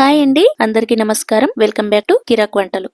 Hi అండి. అందరికీ నమస్కారం. వెల్కమ్ బ్యాక్ టు కిరాక్ వంటలు.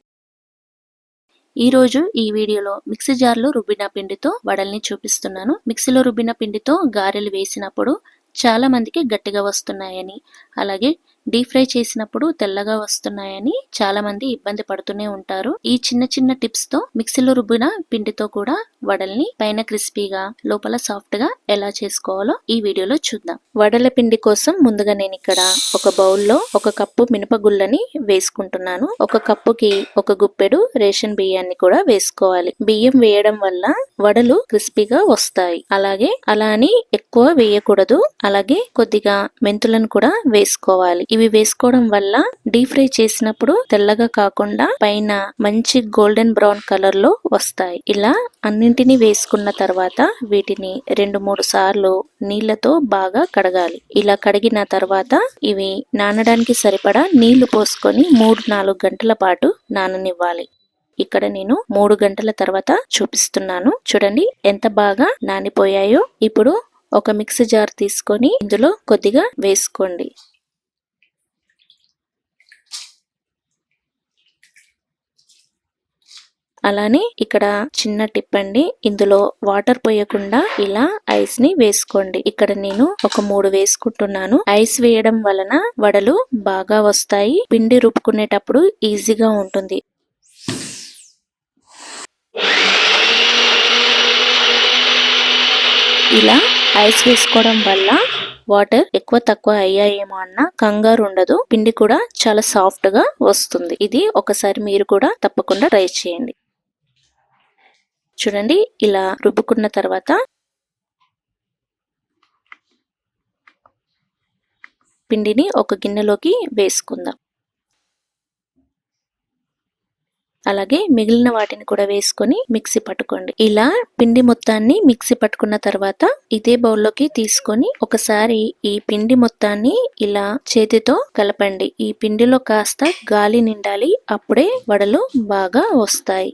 ఈ రోజు ఈ వీడియోలో మిక్సీ జార్లో రుబ్బిన పిండితో వడల్ని చూపిస్తున్నాను. మిక్సీలో రుబ్బిన పిండితో గారెలు వేసినప్పుడు చాలా మందికి గట్టిగా వస్తున్నాయని అలాగే డీప్ ఫ్రై చేసినప్పుడు తెల్లగా వస్తున్నాయని చాలా మంది ఇబ్బంది పడుతూనే ఉంటారు. ఈ చిన్న చిన్న టిప్స్తో మిక్సీలో రుబ్బిన పిండితో కూడా వడల్ని పైన క్రిస్పీగా లోపల సాఫ్ట్గా ఎలా చేసుకోవాలో ఈ వీడియోలో చూద్దాం. వడల పిండి కోసం ముందుగా నేను ఇక్కడ ఒక బౌల్లో ఒక కప్పు మినపగుళ్ళని వేసుకుంటున్నాను. ఒక కప్పుకి ఒక గుప్పెడు రేషన్ బియ్యాన్ని కూడా వేసుకోవాలి. బియ్యం వేయడం వల్ల వడలు క్రిస్పీగా వస్తాయి. అలాగే అలా అని ఎక్కువ వేయకూడదు. అలాగే కొద్దిగా మెంతులను కూడా వేసుకోవాలి. ఇవి వేసుకోవడం వల్ల డీప్ ఫ్రై చేసినప్పుడు తెల్లగా కాకుండా పైన మంచి గోల్డెన్ బ్రౌన్ కలర్లో వస్తాయి. ఇలా అన్నింటినీ వేసుకున్న తర్వాత వీటిని రెండు మూడు సార్లు నీళ్ళతో బాగా కడగాలి. ఇలా కడిగిన తర్వాత ఇవి నానడానికి సరిపడా నీళ్ళు పోసుకొని మూడు నాలుగు గంటల పాటు నాననివ్వాలి. ఇక్కడ నేను మూడు గంటల తర్వాత చూపిస్తున్నాను. చూడండి ఎంత బాగా నానిపోయాయో. ఇప్పుడు ఒక మిక్సీ జార్ తీసుకొని ఇందులో కొద్దిగా వేసుకోండి. అలానే ఇక్కడ చిన్న టిప్ అండి. ఇందులో వాటర్ పోయకుండా ఇలా ఐస్ని వేసుకోండి. ఇక్కడ నేను ఒక మూడు వేసుకుంటున్నాను. ఐస్ వేయడం వలన వడలు బాగా వస్తాయి. పిండి రుబ్బుకునేటప్పుడు ఈజీగా ఉంటుంది. ఇలా ఐస్ వేసుకోవడం వల్ల వాటర్ ఎక్కువ తక్కువ అయ్యాయేమో అన్న కంగారు ఉండదు. పిండి కూడా చాలా సాఫ్ట్గా వస్తుంది. ఇది ఒకసారి మీరు కూడా తప్పకుండా ట్రై చేయండి. చూడండి ఇలా రుబ్బుకున్న తర్వాత పిండిని ఒక గిన్నెలోకి వేసుకుందాం. అలాగే మిగిలిన వాటిని కూడా వేసుకొని మిక్సీ పట్టుకోండి. ఇలా పిండి మొత్తాన్ని మిక్సీ పట్టుకున్న తర్వాత ఇదే బౌల్లోకి తీసుకొని ఒకసారి ఈ పిండి మొత్తాన్ని ఇలా చేతితో కలపండి. ఈ పిండిలో కాస్త గాలి నిండాలి అప్పుడే వడలు బాగా వస్తాయి.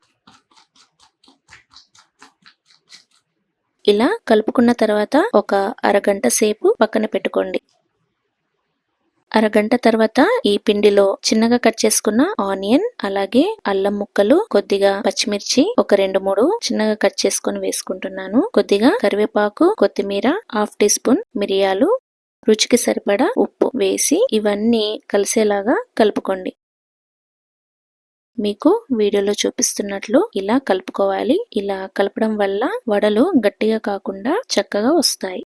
ఇలా కలుపుకున్న తర్వాత ఒక అరగంట సేపు పక్కన పెట్టుకోండి. అరగంట తర్వాత ఈ పిండిలో చిన్నగా కట్ చేసుకున్న ఆనియన్ అలాగే అల్లం ముక్కలు కొద్దిగా పచ్చిమిర్చి ఒక రెండు మూడు చిన్నగా కట్ చేసుకొని వేసుకుంటున్నాను. కొద్దిగా కరివేపాకు కొత్తిమీర హాఫ్ టీ స్పూన్ మిరియాలు రుచికి సరిపడా ఉప్పు వేసి ఇవన్నీ కలిసేలాగా కలుపుకోండి. మీకు వీడియోలో చూపిస్తున్నట్లు ఇలా కలుపుకోవాలి. ఇలా కలపడం వల్ల వడలు గట్టిగా కాకుండా చక్కగా వస్తాయి.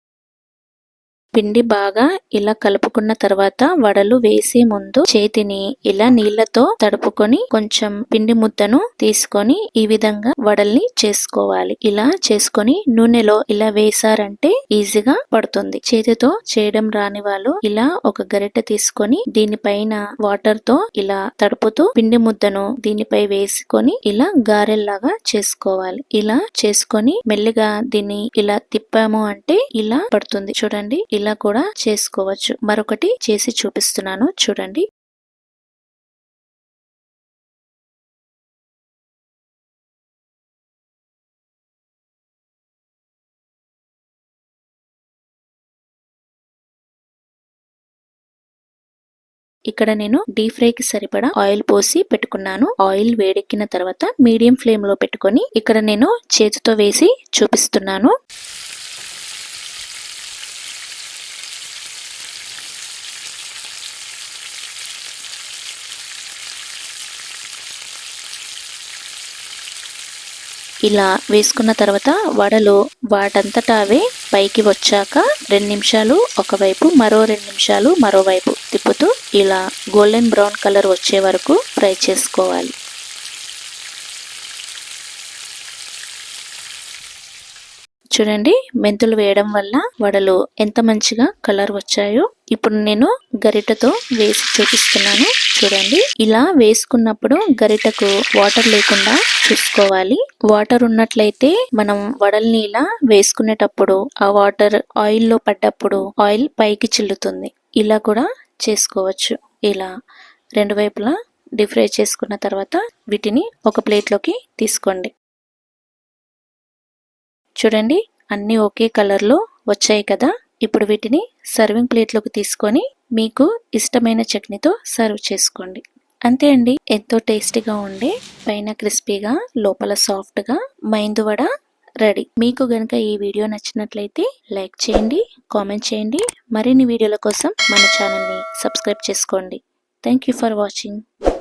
పిండి బాగా ఇలా కలుపుకున్న తర్వాత వడలు వేసే ముందు చేతిని ఇలా నీళ్ళతో తడుపుకొని కొంచెం పిండి ముద్దను తీసుకొని ఈ విధంగా వడల్ని చేసుకోవాలి. ఇలా చేసుకొని నూనెలో ఇలా వేసారంటే ఈజీగా పడుతుంది. చేతితో చేయడం రాని వాళ్ళు ఇలా ఒక గరిటె తీసుకొని దీనిపైన వాటర్తో ఇలా తడుపుతూ పిండి ముద్దను దీనిపై వేసుకొని ఇలా గారెల్లాగా చేసుకోవాలి. ఇలా చేసుకొని మెల్లిగా దీన్ని ఇలా తిప్పాము అంటే ఇలా పడుతుంది. చూడండి ఇలా కూడా చేసుకోవచ్చు. మరొకటి చేసి చూపిస్తున్నాను. చూడండి. ఇక్కడ నేను డీప్ ఫ్రై కి సరిపడా ఆయిల్ పోసి పెట్టుకున్నాను. ఆయిల్ వేడెక్కిన తర్వాత మీడియం ఫ్లేమ్లో పెట్టుకొని ఇక్కడ నేను చేతితో వేసి చూపిస్తున్నాను. ఇలా వేసుకున్న తర్వాత వడలు వాటంతటా అవే పైకి వచ్చాక రెండు నిమిషాలు ఒకవైపు మరో రెండు నిమిషాలు మరోవైపు తిప్పుతూ ఇలా గోల్డెన్ బ్రౌన్ కలర్ వచ్చే వరకు ఫ్రై చేసుకోవాలి. చూడండి మెంతులు వేయడం వల్ల వడలు ఎంత మంచిగా కలర్ వచ్చాయో. ఇప్పుడు నేను గరిటతో వేసి చూపిస్తున్నాను. చూడండి ఇలా వేసుకున్నప్పుడు గరిటకు వాటర్ లేకుండా చూసుకోవాలి. వాటర్ ఉన్నట్లయితే మనం వడల్ని ఇలా వేసుకునేటప్పుడు ఆ వాటర్ ఆయిల్లో పడ్డప్పుడు ఆయిల్ పైకి చిల్లుతుంది. ఇలా కూడా చేసుకోవచ్చు. ఇలా రెండు వైపులా డీప్ ఫ్రై చేసుకున్న తర్వాత వీటిని ఒక ప్లేట్లోకి తీసుకోండి. చూడండి అన్నీ ఒకే కలర్లో వచ్చాయి కదా. ఇప్పుడు వీటిని సర్వింగ్ ప్లేట్లోకి తీసుకొని మీకు ఇష్టమైన చట్నీతో సర్వ్ చేసుకోండి. అంతే అండి ఎంతో టేస్టీగా ఉండే పైన క్రిస్పీగా లోపల సాఫ్ట్గా మైందు వడ రెడీ. మీకు గనక ఈ వీడియో నచ్చినట్లయితే లైక్ చేయండి కామెంట్ చేయండి. మరిన్ని వీడియోల కోసం మన ఛానల్ని సబ్స్క్రైబ్ చేసుకోండి. Thank you for watching.